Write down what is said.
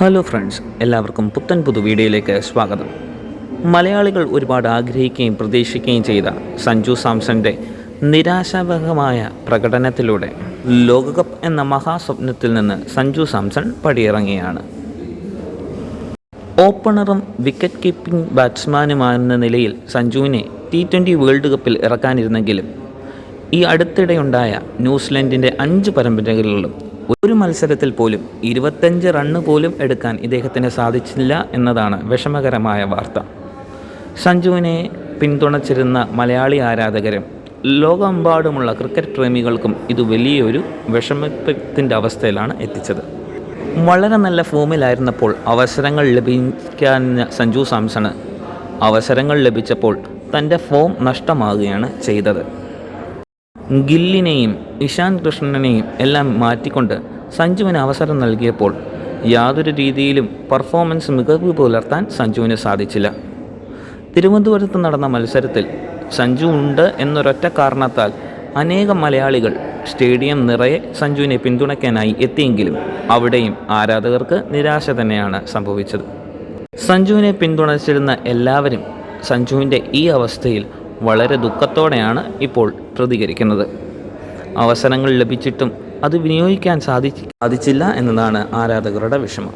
Hello friends എല്ലാവർക്കും പുത്തൻ പുതു വീഡിയോയിലേക്ക് സ്വാഗതം. മലയാളികൾ ഒരുപാട് ആഗ്രഹിക്കുകയും പ്രതീക്ഷിക്കുകയും ചെയ്ത സഞ്ജു സാംസന്റെ നിരാശാവഹമായ പ്രകടനത്തിലൂടെ ലോകകപ്പ് എന്ന മഹാസ്വപ്നത്തിൽ നിന്ന് സഞ്ജു സാംസൺ പടിയിറങ്ങിയാണ്. ഓപ്പണറും വിക്കറ്റ് കീപ്പിംഗ് ബാറ്റ്സ്മാനുമാണെന്ന നിലയിൽ സഞ്ജുവിനെ ടി ട്വന്റി വേൾഡ് കപ്പിൽ ഇറക്കാനിരുന്നെങ്കിലും ഈ അടുത്തിടെയുണ്ടായ ന്യൂസിലൻഡിന്റെ അഞ്ച് പരമ്പരകളിലും ഒരു മത്സരത്തിൽ പോലും ഇരുപത്തഞ്ച് റണ്ണ് പോലും എടുക്കാൻ ഇദ്ദേഹത്തിന് സാധിച്ചില്ല എന്നതാണ് വിഷമകരമായ വാർത്ത. സഞ്ജുവിനെ പിന്തുണച്ചിരുന്ന മലയാളി ആരാധകരും ലോകമെമ്പാടുമുള്ള ക്രിക്കറ്റ് പ്രേമികൾക്കും ഇത് വലിയൊരു വിഷമത്തിന്റെ അവസ്ഥയിലാണ് എത്തിച്ചത്. വളരെ നല്ല ഫോമിലായിരുന്നപ്പോൾ അവസരങ്ങൾ ലഭിക്കാൻ സഞ്ജു സാംസണ് അവസരങ്ങൾ ലഭിച്ചപ്പോൾ തന്റെ ഫോം നഷ്ടമാകുകയാണ് ചെയ്തത്. ഗില്ലിനെയും ഇഷാൻ കൃഷ്ണനെയും എല്ലാം മാറ്റിക്കൊണ്ട് സഞ്ജുവിന് അവസരം നൽകിയപ്പോൾ യാതൊരു രീതിയിലും പെർഫോമൻസ് മികവ് പുലർത്താൻ സഞ്ജുവിന് സാധിച്ചില്ല. തിരുവനന്തപുരത്ത് നടന്ന മത്സരത്തിൽ സഞ്ജു ഉണ്ട് എന്നൊരൊറ്റ കാരണത്താൽ അനേകം മലയാളികൾ സ്റ്റേഡിയം നിറയെ സഞ്ജുവിനെ പിന്തുണയ്ക്കാനായി എത്തിയെങ്കിലും അവിടെയും ആരാധകർക്ക് നിരാശ തന്നെയാണ് സംഭവിച്ചത്. സഞ്ജുവിനെ പിന്തുണച്ചിരുന്ന എല്ലാവരും സഞ്ജുവിന്റെ ഈ അവസ്ഥയിൽ വളരെ ദുഃഖത്തോടെയാണ് ഇപ്പോൾ പ്രതികരിക്കുന്നത്. അവസരങ്ങൾ ലഭിച്ചിട്ടും അത് വിനിയോഗിക്കാൻ സാധി സാധിച്ചില്ല എന്നതാണ് ആരാധകരുടെ വിഷമം.